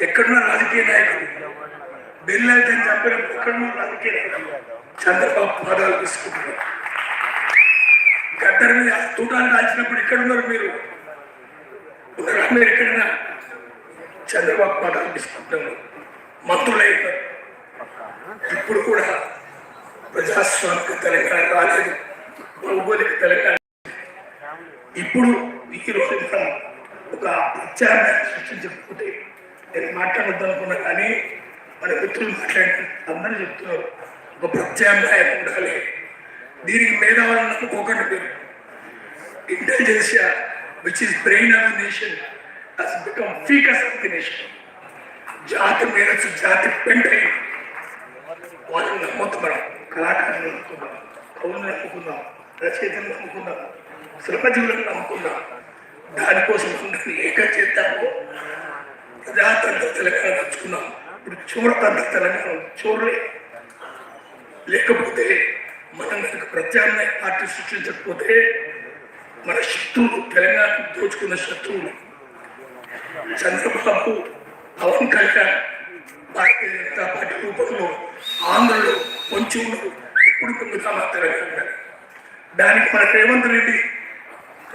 ఎక్కడున్న రాజకీయ నాయకులు బెల్లైతే అని చెప్పినప్పుడు ఎక్కడున్న రాజకీయ నాయకులు చంద్రబాబు పాదాలు తీసుకుంటున్నారు గద్దరి మీద తూటాలు కాల్చినప్పుడు ఎక్కడున్నారు మీరు? ఉన్నారా మీరు ఎక్కడైనా చంద్రబాబు పాదాలు తీసుకుంటున్నారు మంత్రులైనారు ఇప్పుడు కూడా ప్రజాస్వామిక తెలంగాణ రాలేదు. భౌగోళిక తెలంగాణ ఇప్పుడు ఈ రోజు ఒక ప్రత్యామ్నాయం సృష్టించకపోతే నేను మాట్లాడద్దు అనుకున్నా కానీ మన మిత్రులు మాట్లాడారు అందరూ చెప్తున్నారు ఒక ప్రత్యామ్నాయం ఉండాలి. దీనికి మేధావాలను నమ్ముకోకండి మీరు. Intelligentsia which is brain of the nation has become faeces of the nation జాతి మేరకు జాతి పెంటై వాళ్ళని నమ్మొద్దు మనం కళాకారులను నమ్ముకుందాం కవులను నమ్ముకుందాం రచయితలను నమ్ముకుందాం శిల్పజీవులను నమ్ముకుందాం. దానికోసం అందరినీ ఏకం ప్రజాతంత్ర తెలంగాణ తెచ్చుకున్నాం ఇప్పుడు చూడతంత్ర తెలంగాణ చూడలే లేకపోతే మనం కనుక ప్రత్యామ్నాయ పార్టీ సృష్టించకపోతే మన శత్రువులు తెలంగాణ దోచుకున్న శత్రువులు చంద్రబాబు పవన్ కళ్యాణ్ భారతీయ జనతా పార్టీ రూపంలో ఆంధ్రలో కొంచెం ఎప్పుడు పొందుతామా తెలంగాణ. దానికి మన రేవంత్ రెడ్డి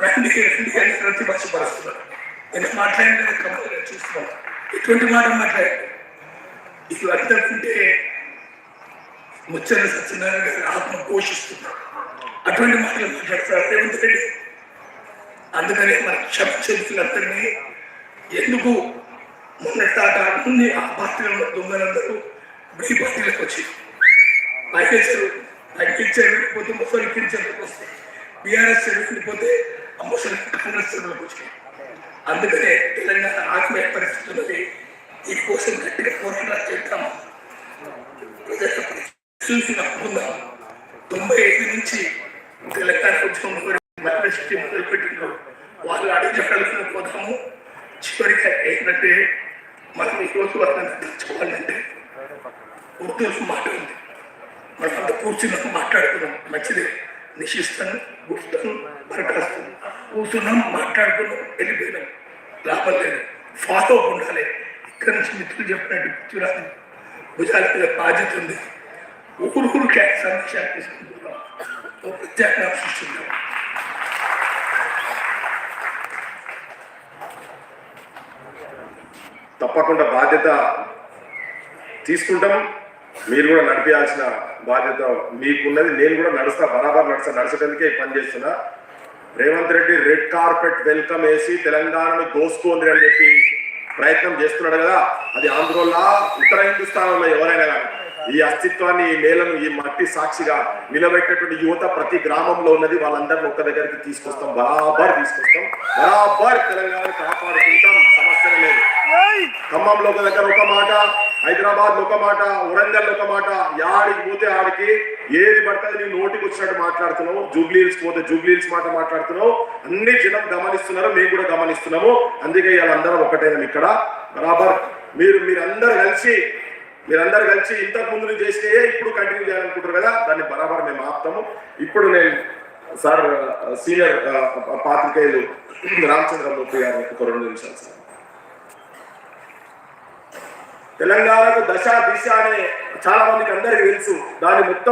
రండి రండి అని ప్రతిపక్షపరుస్తున్నారు నేను మాట్లాడిన కంపెనీ చూస్తున్నాను. ఎటువంటి మాట మాట్లాడారు. ఇది అర్థకుంటే ముచ్చర సత్యనారాయణ గారి ఆత్మ పోషిస్తున్నారు. అటువంటి మాటలు మాట్లాడతారు. రేవంత్ రెడ్డి అందుకనే మన క్షమించేందుకులందరినీ ఎందుకు మొన్న తాట అన్ని ఆ పార్టీలో ఉన్న దొంగలందరూ బీ పార్టీలకు వచ్చి ఐఎస్ ఐకిచ్చే వెళ్ళిపోతే ముసలి కించెందుకు వస్తాయి బీఆర్ఎస్ వెళ్ళిపోతే ఆ ముసలి కాంగ్రెస్ వచ్చినాయి అందుకనే తెలంగాణ ఆత్మీయ పరిస్థితి ఉన్నది ఈ కోసం గట్టిగా పోరాటాలు చేద్దాం చూసిన చూసి తొంభై ఐదు నుంచి తెలంగాణ ఉద్యమం మైనారిటీ మొదలుపెట్టిందో వాళ్ళు అడుగుజాడలకు పోదాము చివరికి ఏంటంటే మనం ఈ రోజు వాళ్ళని తెచ్చుకోవాలంటే ఉర్దూ మాట ఉంది మనం అంత కూర్చున్నప్పుడు మాట్లాడుకున్నాం. మంచిదే. నిశిస్తాను గుర్తాను బరకాస్తాను కూర్చున్నాం మాట్లాడుకున్నాం వెళ్ళిపోయినాం. లాభం లేదు. ఫాలో అప్ ఉండాలి ఇక్కడ నుంచి మిత్రులు చెప్పినట్టు మిత్రురాలు భుజాల మీద బాధ్యత ఉంది. ఊరు ఊరు క్యాక్ తీసుకుంటున్నాం. ఓ ప్రత్యేకంగా సృష్టిస్తున్నాం తప్పకుండా బాధ్యత తీసుకుంటాం. మీరు కూడా నడిపించాల్సిన బాధ్యత మీకున్నది నేను కూడా నడుస్తా బరాబర్ నడుస్తా నడిచడానికే ఈ పని చేస్తున్నా. Revanth Reddy red carpet welcome వేసి తెలంగాణను దోసుకోండి అని చెప్పి ప్రయత్నం చేస్తున్నాడు కదా అది ఆంధ్రోలా ఉత్తర హిందుస్థానంలో ఎవరైనా కానీ ఈ అస్తిత్వాన్ని ఈ నేలను ఈ మట్టి సాక్షిగా నిలబెట్టేటువంటి యువత ప్రతి గ్రామంలో ఉన్నది వాళ్ళందరినీ ఒక్క దగ్గరికి తీసుకొస్తాం బరాబర్ తీసుకొస్తాం బరాబర్ తెలంగాణ కాపాడుకుంటాం సమస్య లేదు. ఖమ్మంలో ఒక దగ్గర ఒక మాట హైదరాబాద్ ఒక మాట వరంగల్ ఒక మాట యాడికి పోతే ఆడికి ఏది పడుతుంది నీ నోటికి వచ్చినట్టు మాట్లాడుతున్నావు. జూబ్లీల్స్ పోతే జూబ్లీల్స్ మాట మాట్లాడుతున్నావు. అన్ని జనం గమనిస్తున్నారు మేము కూడా గమనిస్తున్నాము. అందుకే వాళ్ళందరం ఒకటైనా ఇక్కడ. బరాబర్ మీరు మీరందరూ కలిసి మీరందరూ కలిసి ఇంతకు ముందు నుంచి చేస్తే ఇప్పుడు కంటిన్యూ చేయాలనుకుంటారు కదా దాన్ని బరాబర్ మేము ఆపుతాము. ఇప్పుడు నేను సార్ సీనియర్ పాత్రికేయులు రామచంద్రమూర్తి గారు ఒక రెండు నిమిషాలు సార్. తెలంగాణకు దశ దిశ అనే చాలా మందికి అందరికీ తెలుసు. దాని మొత్తం